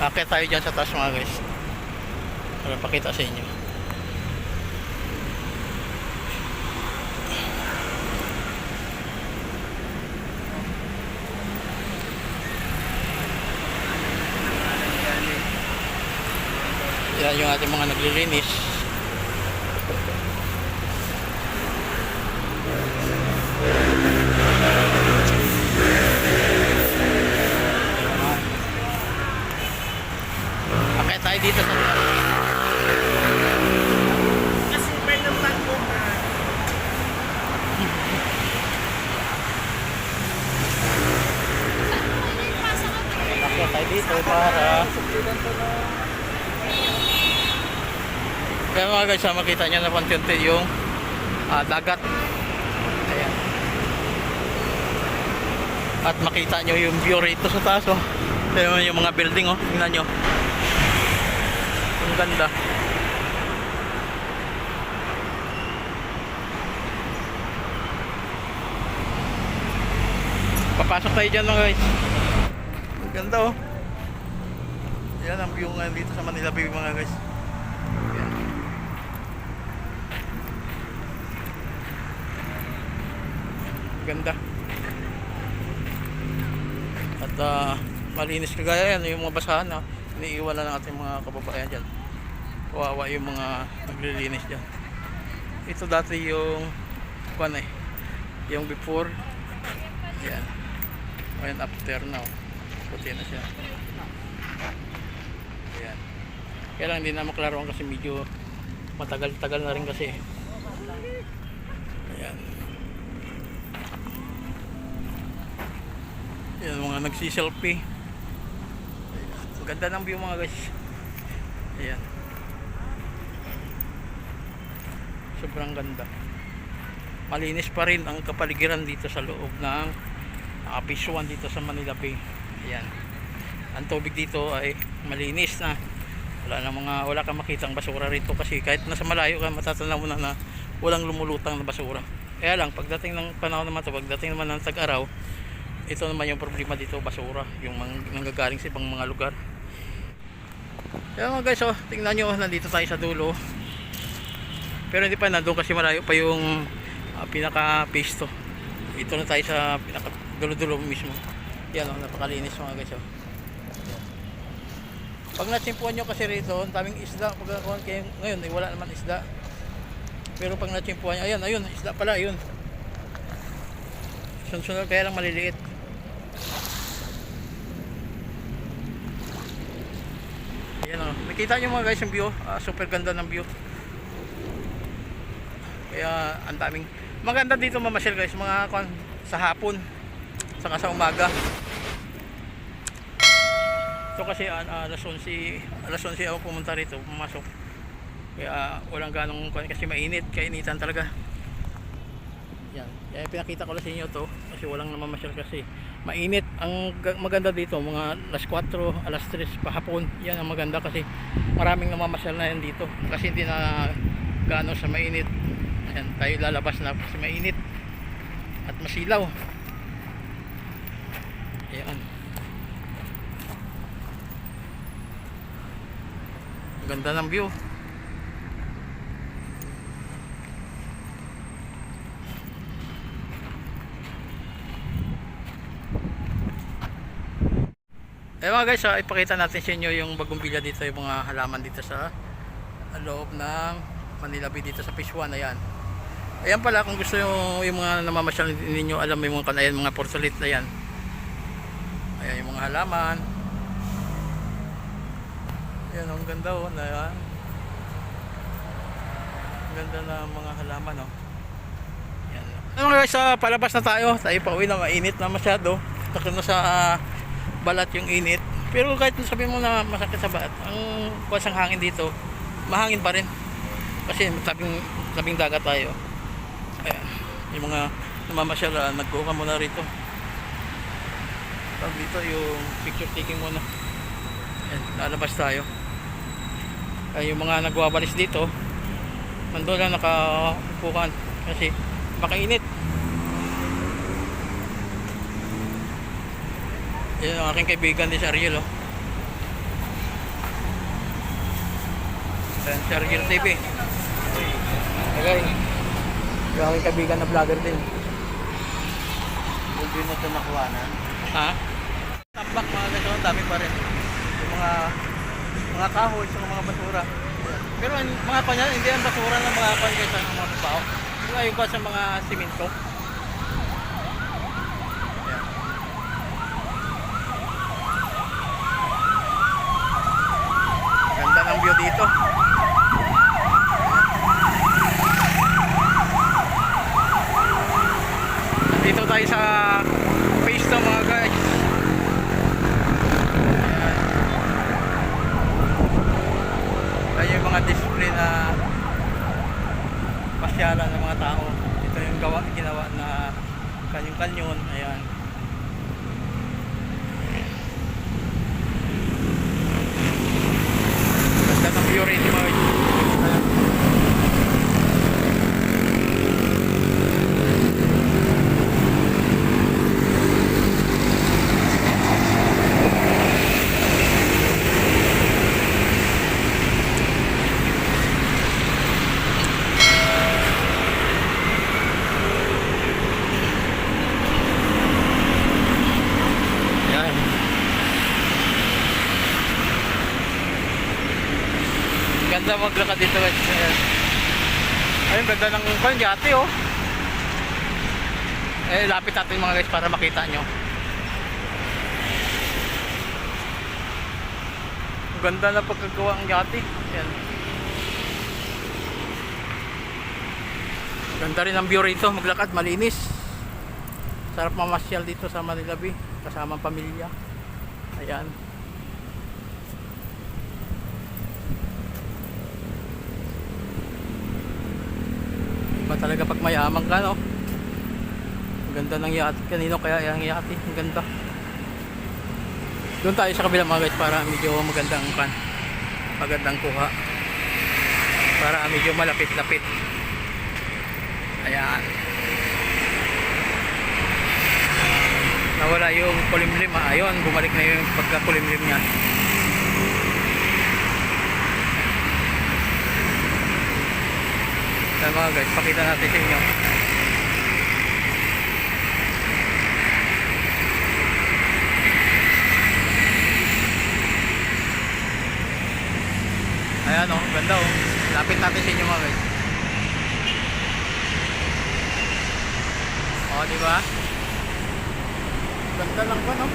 Akit tayo dyan sa taas mga guys. Para pakita sa inyo. Yan yung ating mga naglilinis. Akit tayo dito sa. Kasi may naman ko na. Akit tayo dito para Kaya mga guys, makita nyo na panti-unti yung ah, dagat. Ayan. At makita nyo yung view rito sa taas. Oh. Yung mga building. Oh. Tingnan nyo. Ganda. Papasok tayo dyan mga guys. Ang ganda oh. Yan ang view ngayon dito sa Manila Bay mga guys. Yan. Ganda. At ah, malinis kagaya yan yung mga basahan na iniiwan na ng ating mga kababayan dyan. Kawawa yung mga naglilinis dyan. Ito dati yung kuan eh. Yung before. Yan. Ngayon after now. Puti na siya. Ayan. Kaya lang hindi na maklaroan kasi medyo matagal-tagal na rin kasi. Ayan. Ayan mga nagsiselfie. Ang ganda ng view mga guys. Ayan. Sobrang ganda. Malinis pa rin ang kapaligiran dito sa loob ng uh, Phase 1 dito sa Manila Bay. Ayan. Ang tubig dito ay malinis na. Wala na mga wala kang makitang basura rito kasi kahit nasa malayo ka matatanaw mo na na walang lumulutang na basura. Kaya lang pagdating ng panahon naman to, pagdating naman ng tag-araw, ito naman yung problema dito, basura, yung nanggagaling sa ibang mga lugar. Kaya mga guys, oh, tingnan nyo, nandito tayo sa dulo. Pero hindi pa nandun kasi malayo pa yung uh, pinaka-paste to. Ito na tayo sa pinaka dulo-dulo mismo. Yan oh, napakalinis mga guys oh. Pag natsimpuan nyo kasi rito, ang daming isda. Pag kayo, ngayon, eh, wala naman isda. Pero pag natsimpuan nyo, ayun, ayun, isda pala, ayun. Sunod-sunod, kaya lang maliliit. Ayan o. Nakita nyo mga guys yung view. Ah, super ganda ng view. Kaya ang daming maganda dito mamasyal guys mga kwan, sa hapon saka sa umaga. Ito kasi uh, alas 11 alas 11 ako pumunta rito pumasok. Kaya walang ganong kwan kasi mainit, kainitan talaga. Yan. Kaya pinakita ko lang sa inyo to kasi walang namamasyal kasi mainit. Ang ga- maganda dito mga alas 4, alas 3 pahapon. Yan ang maganda kasi maraming namamasyal na yan dito kasi hindi na gaano sa mainit. Ayan, tayo lalabas na kasi mainit at masilaw. Ayan. Ganda ng view. Eh mga guys, ah, ipakita natin sa inyo yung bagong bilya dito, yung mga halaman dito sa loob ng Manila Bay dito sa Fish 1, ayan. Ayan pala kung gusto yung, yung mga namamasyal ninyo, alam yung mga kanayan, mga portolit, ayan. Ayan yung mga halaman. Ayan, ang ganda oh, na yan. Ang ganda na mga halaman oh. Ayan. Ano mga guys, ah, palabas na tayo. Tayo pa uwi na mainit na masyado. Takot na sa ah, balat yung init. Pero kahit sabihin mo na masakit sa balat, ang buwas ng hangin dito, mahangin pa rin. Kasi tabing, tabing dagat tayo. Ayan, yung mga namamasyal, uh, nag-go muna rito. Tawag dito yung picture taking muna. Ayan, lalabas tayo. Ay, yung mga nagwawalis dito, nandun lang nakaupukan kasi makainit. Yan ang aking kaibigan din si Ariel oh. Ayan, si Argel TV. Okay. Yung aking kaibigan na vlogger din. Hindi mo ito nakuha na. Ha? Tambak mga ganito, ang dami pa rin. Yung mga mga kahoy sa mga basura. Pero ang mga kanya, hindi ang basura ng mga kanya kaysa ng mga bao. Yung ayaw ba sa mga simento? Ganda ng view dito. Dito tayo sa face to mga guys. Ayan. Yung mga display na pasyalan ng mga tao. Ito yung gawa, ginawa na kanyong-kanyon. Ayan. Ganda ng view rin mga guys. Ayan. Ayan. Ganda maglakad dito guys. Ayun, ganda ng kwan, yate oh. Eh, lapit natin mga guys para makita nyo. Ganda na pagkagawa ang yate. Ayan. Ganda rin ang view rito, maglakad, malinis. Sarap mamasyal dito sa Manila Bay, kasama ang pamilya. Ayan. Talaga pag mayaman ka, no? Ganda ng yate. Kanino kaya yung yate? Ang ganda. Doon tayo sa kabila mga guys para medyo magandang kan. Magandang kuha. Para medyo malapit-lapit. Ayan. nawala yung kulimlim ah. ayun bumalik na yung pagkakulimlim niya Yan mga guys pakita natin sa inyo. Ayan oh ganda oh. Lapit natin sa inyo mga guys. Oh di ba? Ganda lang ba no?